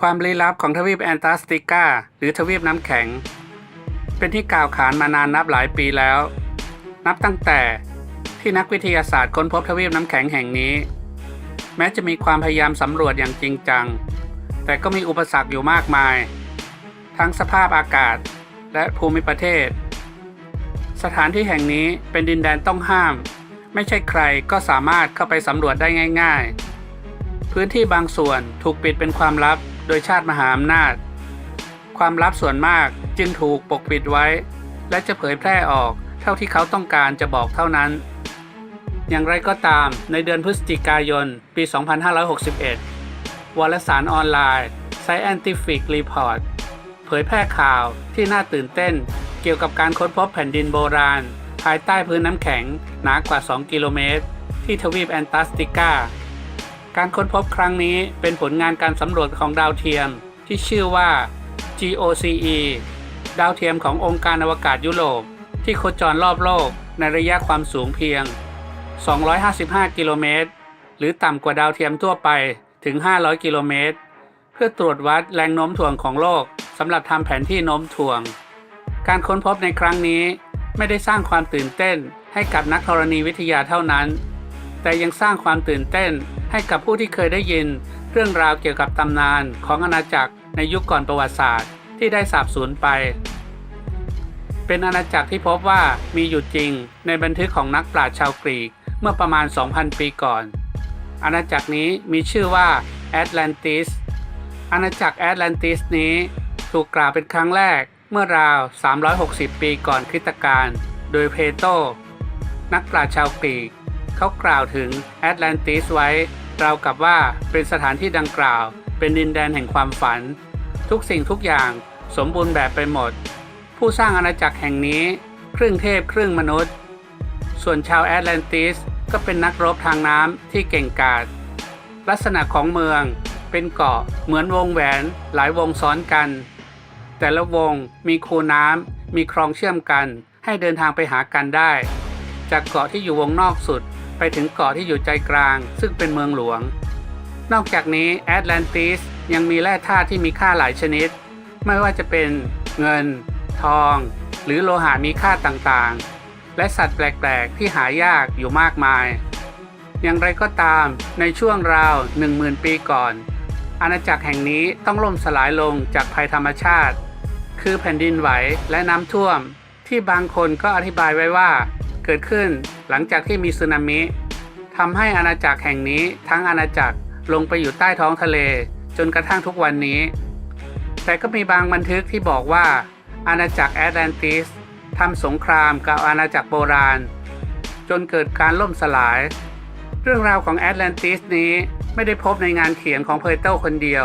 ความลี้ลับของทวีปแอนตาร์กติกาหรือทวีปน้ำแข็ง เป็นที่กล่าวขานมานานนับหลายปีแล้ว นับตั้งแต่ที่นักวิทยาศาสตร์ค้นพบทวีปน้ำแข็งแห่งนี้ แม้จะมีความพยายามสำรวจอย่างจริงจัง แต่ก็มีอุปสรรคอยู่มากมาย ทั้งสภาพอากาศและภูมิประเทศ สถานที่แห่งนี้เป็นดินแดนต้องห้าม ไม่ใช่ใครก็สามารถเข้าไปสำรวจได้ง่าย ๆ พื้นที่บางส่วนถูกปิดเป็นความลับ โดยชาติมหาอำนาจ ความลับส่วนมากจึงถูกปกปิดไว้ และจะเผยแพร่ออกเท่าที่เขาต้องการจะบอกเท่านั้น อย่างไรก็ตามในเดือนพฤศจิกายน ปี 2561 วารสารออนไลน์ Scientific Report เผยแพร่ข่าวที่น่าตื่นเต้น เกี่ยวกับการค้นพบแผ่นดินโบราณ ภายใต้พื้นน้ำแข็งหนากว่า 2 กิโลเมตร ที่ทวีปแอนตาร์กติกา การค้นพบครั้งนี้เป็นผลงานการสำรวจของดาวเทียม ที่ชื่อว่า GOCE ดาวเทียมขององค์การอวกาศยุโรป ที่โคจรรอบโลกในระยะความสูงเพียง 255 กิโลเมตร หรือต่ำกว่าดาวเทียมทั่วไปถึง 500 กิโลเมตร เพื่อตรวจวัดแรงโน้มถ่วงของโลกสำหรับทำแผนที่โน้มถ่วง การค้นพบในครั้งนี้ไม่ได้สร้างความตื่นเต้นให้กับนักธรณีวิทยาเท่านั้น แต่ยังสร้างความตื่นเต้น ให้กับผู้ที่เคยได้ยิน เรื่องราวเกี่ยวกับตำนานของอาณาจักรในยุคก่อนประวัติศาสตร์ ที่ได้สาบสูญไป เป็นอาณาจักรที่พบว่ามีอยู่จริงในบันทึกของนักปราชญ์ชาวกรีกเมื่อประมาณ 2,000 ปีก่อน อาณาจักรนี้มีชื่อว่าแอตแลนติส อาณาจักรแอตแลนติสนี้ถูกกล่าวเป็นครั้งแรกเมื่อราว 360 ปีก่อนคริสตกาล โดยเพโตรนักปราชญ์ชาวกรีก เขากล่าวถึงแอตแลนติสไว้ ราวกับว่าเป็นสถานที่ดังกล่าว เป็นดินแดนแห่งความฝัน ทุกสิ่งทุกอย่างสมบูรณ์แบบไปหมด ผู้สร้างอาณาจักรแห่งนี้ ครึ่งเทพครึ่งมนุษย์ ส่วนชาวแอตแลนติสก็เป็นนักรบทางน้ำที่เก่งกาจลักษณะของเมืองเป็นเกาะเหมือนวงแหวนหลายวงซ้อนกัน แต่ละวงมีคูน้ำมีคลองเชื่อมกัน ให้เดินทางไปหากันได้ จากเกาะที่อยู่วงนอกสุด ไปถึงเกาะที่อยู่ใจกลาง ซึ่งเป็นเมืองหลวง นอกจากนี้แอตแลนติสยังมีแร่ธาตุที่มีค่าหลายชนิด ไม่ว่าจะเป็นเงิน ทอง หรือโลหะมีค่าต่างๆ และสัตว์แปลกๆ ที่หายากอยู่มากมาย อย่างไรก็ตามในช่วงราว 10,000 ปีก่อน อาณาจักรแห่งนี้ต้องล่มสลายลงจากภัยธรรมชาติ คือแผ่นดินไหวและน้ำท่วม ที่บางคนก็อธิบายไว้ว่า เกิดขึ้นหลังจากที่มีสึนามิทำให้อาณาจักรแห่งนี้ทั้งอาณาจักรลงไปอยู่ใต้ท้องทะเล จนกระทั่งทุกวันนี้ แต่ก็มีบางบันทึกที่บอกว่า อาณาจักรแอตแลนติสทำสงครามกับอาณาจักรโบราณ จนเกิดการล่มสลาย เรื่องราวของแอตแลนติสนี้ไม่ได้พบในงานเขียนของเพอร์เตลคนเดียว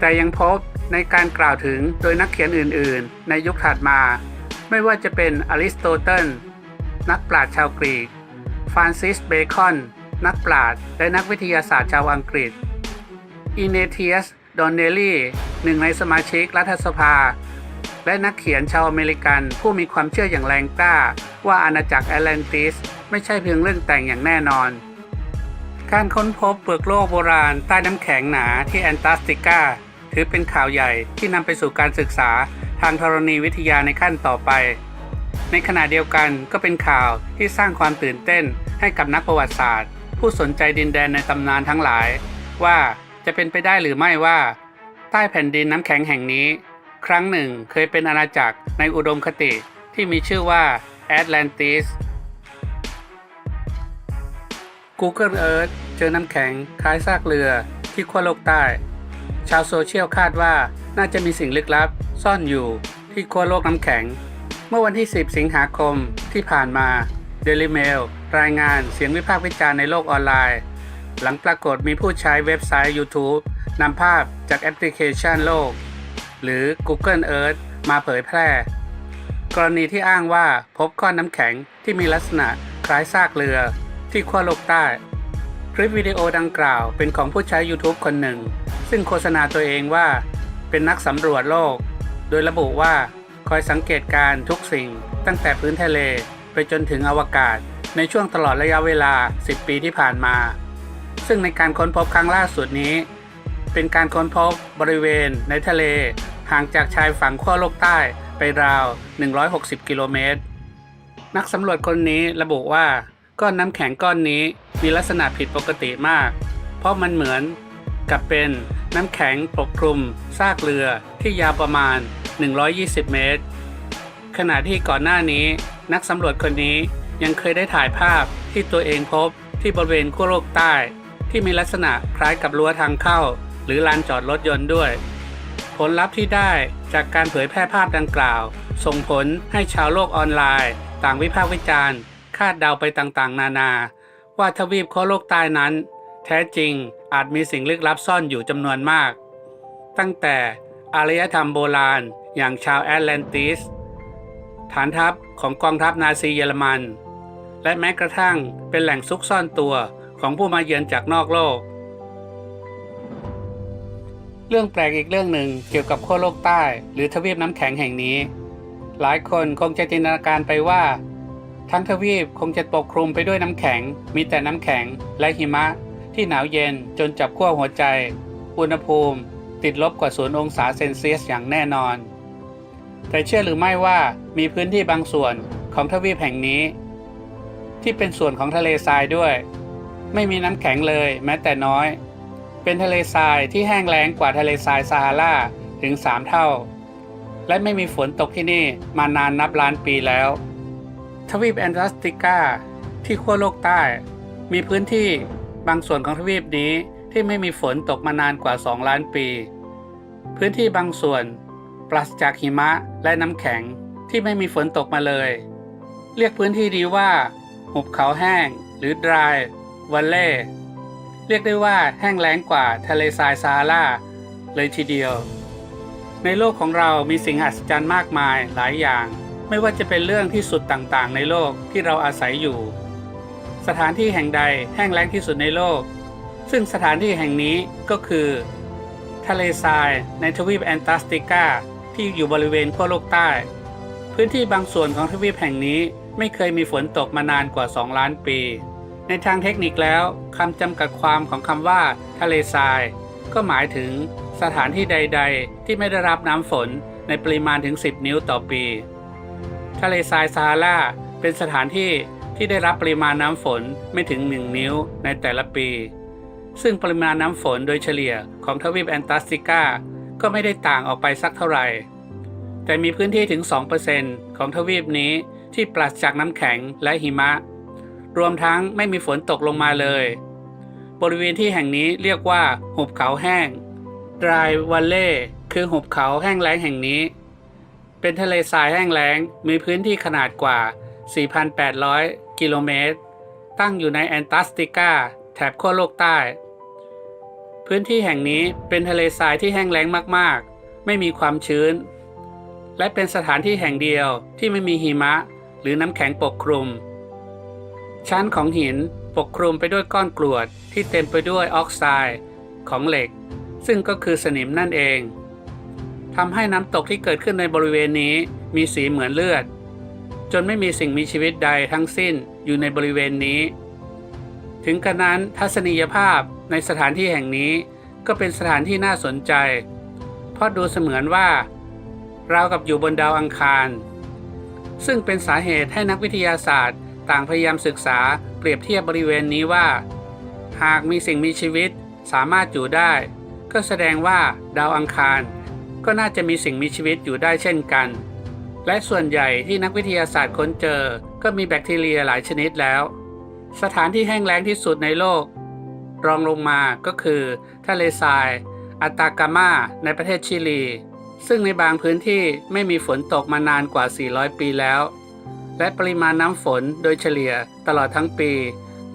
แต่ยังพบในการกล่าวถึงโดยนักเขียนอื่น ๆ ในยุคถัดมา ไม่ว่าจะเป็นอริสโตเติล นักปราชญ์ชาวกรีก ฟรานซิส เบคอน นักปราชญ์และนักวิทยาศาสตร์ชาวอังกฤษ อินเนเทียส ดอนเนลลี่ หนึ่งในสมาชิกรัฐสภา และนักเขียนชาวอเมริกันผู้มีความเชื่ออย่างแรงกล้า ว่าอาณาจักรแอตแลนติส ไม่ใช่เพียงเรื่องแต่งอย่างแน่นอน การค้นพบเปลือกโลกโบราณใต้น้ำแข็งหนาที่แอนตาร์กติกาถือเป็นข่าวใหญ่ที่นำไปสู่การศึกษาทางธรณีวิทยาในขั้นต่อไป ในขณะเดียวกันก็เป็นข่าวที่สร้างความตื่นเต้นให้กับนักประวัติศาสตร์ ผู้สนใจดินแดนในตำนานทั้งหลาย ว่าจะเป็นไปได้หรือไม่ว่า ใต้แผ่นดินน้ำแข็งแห่งนี้ ครั้งหนึ่งเคยเป็นอาณาจักรในอุดมคติที่มีชื่อว่าแอตแลนติส Google Earth เจอน้ำแข็งคล้ายซากเรือที่ขั้วโลกใต้ ชาวโซเชียลคาดว่าน่าจะมีสิ่งลึกลับซ่อนอยู่ที่ขั้วโลกน้ำแข็ง เมื่อวันที่ 10 สิงหาคมที่ผ่านมา Daily Mail รายงานเสียงวิพากษ์วิจารณ์ในโลกออนไลน์ หลังปรากฏมีผู้ใช้เว็บไซต์ YouTube นำภาพจากแอปพลิเคชันโลก หรือ Google Earth มาเผยแพร่ กรณีที่อ้างว่าพบก้อนน้ำแข็งที่มีลักษณะคล้ายซากเรือที่ขั้วโลกใต้ คลิปวิดีโอดังกล่าวเป็นของผู้ใช้ YouTube คนหนึ่ง ซึ่งโฆษณาตัวเองว่า เป็นนักสำรวจโลก โดยระบุว่า คอยสังเกตการทุกสิ่ง ตั้งแต่พื้นทะเลไปจนถึงอวกาศ ในช่วงตลอดระยะเวลา 10 ปีที่ผ่านมา ซึ่งในการค้นพบครั้งล่าสุดนี้ เป็นการค้นพบบริเวณในทะเล ห่างจากชายฝั่งขั้วโลกใต้ไปราว 160 กิโลเมตร นักสำรวจคนนี้ระบุว่าก้อนน้ำแข็งก้อนนี้มีลักษณะผิดปกติมาก เพราะมันเหมือนกับเป็นน้ำแข็งปกคลุมซากเรือที่ยาวประมาณ 120 เมตร ขณะที่ก่อนหน้านี้นักสำรวจคนนี้ยังเคยได้ถ่ายภาพที่ตัวเองพบที่บริเวณขั้วโลกใต้ ที่มีลักษณะคล้ายกับรั้วทางเข้า หรือลานจอดรถยนต์ด้วย ผลลัพธ์ที่ได้จากการเผยแพร่ภาพดังกล่าว ส่งผลให้ชาวโลกออนไลน์ ต่างวิพากษ์วิจารณ์ คาดเดาไปต่างๆ นานา ว่าทวีปขั้วโลกใต้นั้น แท้จริงอาจมีสิ่งลึกลับซ่อนอยู่จำนวนมาก ตั้งแต่ อารยธรรมโบราณ อย่างชาวแอตแลนติส ฐานทัพของกองทัพนาซีเยอรมัน และแม้กระทั่งเป็นแหล่งซุกซ่อนตัวของผู้มาเยือนจากนอกโลก เรื่องแปลกอีกเรื่องหนึ่งเกี่ยวกับขั้วโลกใต้ หรือทวีปน้ำแข็งแห่งนี้ หลายคนคงจะจินตนาการไปว่า ทั้งทวีปคงจะปกคลุมไปด้วยน้ำแข็ง มีแต่น้ำแข็งและหิมะที่หนาวเย็นจนจับขั้วหัวใจ อุณหภูมิ ติดลบกว่าศูนย์องศาเซนเซียสอย่างแน่นอน แต่เชื่อหรือไม่ว่ามีพื้นที่บางส่วนของทวีปแห่งนี้ ที่เป็นส่วนของทะเลทรายด้วย ไม่มีน้ำแข็งเลย แม้แต่น้อย เป็นทะเลทรายที่แห้งแล้งกว่าทะเลทรายซาฮาราถึง 3 เท่า และไม่มีฝนตกที่นี่มานานนับล้านปีแล้ว ทวีปแอนตาร์กติกาที่ขั้วโลกใต้ มีพื้นที่บางส่วนของทวีปนี้ ที่ไม่มีฝนตกมานานกว่า 2 ล้านปี พื้นที่บางส่วนปราศจากหิมะและน้ำแข็งที่ไม่มีฝนตกมาเลย เรียกพื้นที่นี้ว่าหุบเขาแห้ง หรือ dry valley เรียกได้ว่าแห้งแล้งกว่าทะเลทรายซาฮาราเลยทีเดียว ในโลกของเรามีสิ่งอัศจรรย์มากมายหลายอย่าง ไม่ว่าจะเป็นเรื่องที่สุดต่างๆ ในโลกที่เราอาศัยอยู่ สถานที่แห่งใดแห้งแล้งที่สุดในโลก ซึ่งสถานที่แห่งนี้ก็คือ ทะเลทรายในทวีปแอนตาร์กติกาที่อยู่บริเวณขั้วโลกใต้ พื้นที่บางส่วนของทวีปแห่งนี้ไม่เคยมีฝนตกมานานกว่า 2 ล้านปี ในทางเทคนิคแล้วคำจำกัดความของคำว่า ทะเลทราย ก็หมายถึงสถานที่ใด ๆ ที่ไม่ได้รับน้ำฝนในปริมาณถึง 10 นิ้วต่อปี ทะเลทรายซาฮาราเป็นสถานที่ที่ได้รับปริมาณน้ำฝนไม่ถึง 1 นิ้วในแต่ละปี ซึ่งปริมาณน้ำฝนโดยเฉลี่ยของทวีปแอนตาร์กติกาก็ไม่ได้ต่างออกไปสักเท่าไหร่ แต่มีพื้นที่ถึง 2%ของทวีปนี้ที่ปราศจากน้ำแข็งและหิมะ รวมทั้งไม่มีฝนตกลงมาเลย บริเวณที่แห่งนี้เรียกว่า หุบเขาแห้ง Dry Valley คือหุบเขาแห้งแล้งแห่งนี้ เป็นทะเลทรายแห้งแล้งมีพื้นที่ขนาดกว่า 4,800 กิโลเมตร ตั้งอยู่ในแอนตาร์กติกาแถบขั้วโลกใต้ พื้นที่แห่งนี้เป็นทะเลทรายที่แห้งแล้งมากๆ ไม่มีความชื้น และเป็นสถานที่แห่งเดียวที่ไม่มีหิมะ หรือน้ำแข็งปกคลุม ชั้นของหินปกคลุมไปด้วยก้อนกรวดที่เต็มไปด้วยออกไซด์ของเหล็ก ซึ่งก็คือสนิมนั่นเองทำให้น้ำตกที่เกิดขึ้นในบริเวณนี้มีสีเหมือนเลือด จนไม่มีสิ่งมีชีวิตใดทั้งสิ้นอยู่ในบริเวณนี้ ถึงกระนั้นทัศนียภาพในสถานที่แห่งนี้ก็เป็นสถานที่น่าสนใจ เพราะดูเสมือนว่า เรากับอยู่บนดาวอังคาร ซึ่งเป็นสาเหตุให้นักวิทยาศาสตร์ ต่างพยายามศึกษาเปรียบเทียบบริเวณนี้ว่า หากมีสิ่งมีชีวิตสามารถอยู่ได้ ก็แสดงว่าดาวอังคาร ก็น่าจะมีสิ่งมีชีวิตอยู่ได้เช่นกัน และส่วนใหญ่ที่นักวิทยาศาสตร์ค้นเจอ ก็มีแบคทีเรียหลายชนิดแล้ว สถานที่แห้งแล้งที่สุดในโลก รองลงมาก็คือทะเลทรายอัตากามาในประเทศชิลี ซึ่งในบางพื้นที่ไม่มีฝนตกมานานกว่า 400 ปีแล้ว และปริมาณน้ำฝนโดยเฉลี่ยตลอดทั้งปี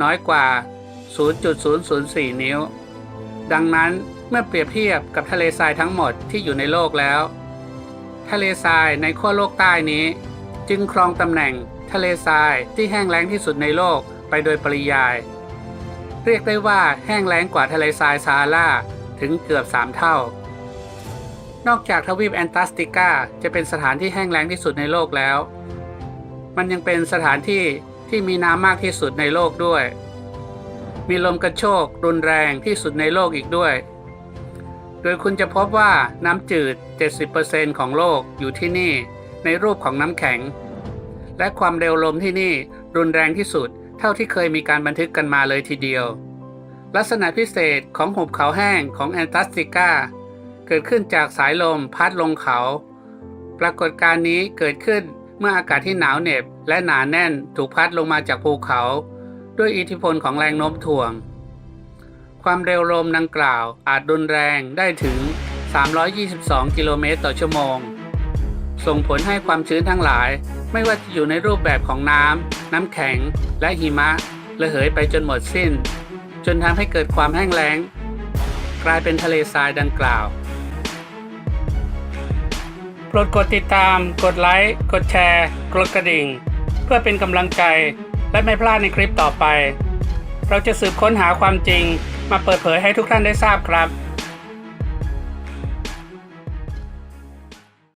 น้อยกว่า 0.004 นิ้ว ดังนั้นเมื่อเปรียบเทียบกับทะเลทรายทั้งหมดที่อยู่ในโลกแล้ว ทะเลทรายในขั้วโลกใต้นี้ จึงครองตำแหน่งทะเลทรายที่แห้งแล้งที่สุดในโลก ไปโดยปริยาย เรียกได้ว่าแห้งแล้งกว่าทะเลทรายซาฮาราถึงเกือบ 3 เท่า นอกจากทวีปแอนตาร์กติกาจะเป็นสถานที่แห้งแล้งที่สุดในโลกแล้ว มันยังเป็นสถานที่ที่มีน้ำมากที่สุดในโลกด้วย มีลมกระโชกรุนแรงที่สุดในโลกอีกด้วย โดยคุณจะพบว่าน้ำจืด 70%ของโลกอยู่ที่นี่ในรูปของน้ำแข็ง และความเร็วลมที่นี่รุนแรงที่สุด ท่าที่เคยมีการบันทึกกันมาเลยทีเดียว ลักษณะพิเศษของหุบเขาแห้งของแอนตาร์กติกาเกิดขึ้นจากสายลมพัดลงเขา ปรากฏการณ์นี้เกิดขึ้นเมื่ออากาศที่หนาวเหน็บและหนาแน่นถูกพัดลงมาจากภูเขา ด้วยอิทธิพลของแรงโน้มถ่วง ความเร็วลมดังกล่าวอาจรุนแรงได้ถึง 322 กิโลเมตรต่อชั่วโมง ส่งผลให้ความชื้นทั้งหลาย ไม่ว่าจะอยู่ในรูปแบบของน้ำ น้ำแข็ง และหิมะระเหยไปจนหมดสิ้น จนทำให้เกิดความแห้งแล้ง กลายเป็นทะเลทรายดังกล่าวโปรดกดติดตาม กดไลค์ กดแชร์ กดกระดิ่ง เพื่อเป็นกำลังใจและไม่พลาดในคลิปต่อไป เราจะสืบค้นหาความจริงมาเปิดเผยให้ทุกท่านได้ทราบครับ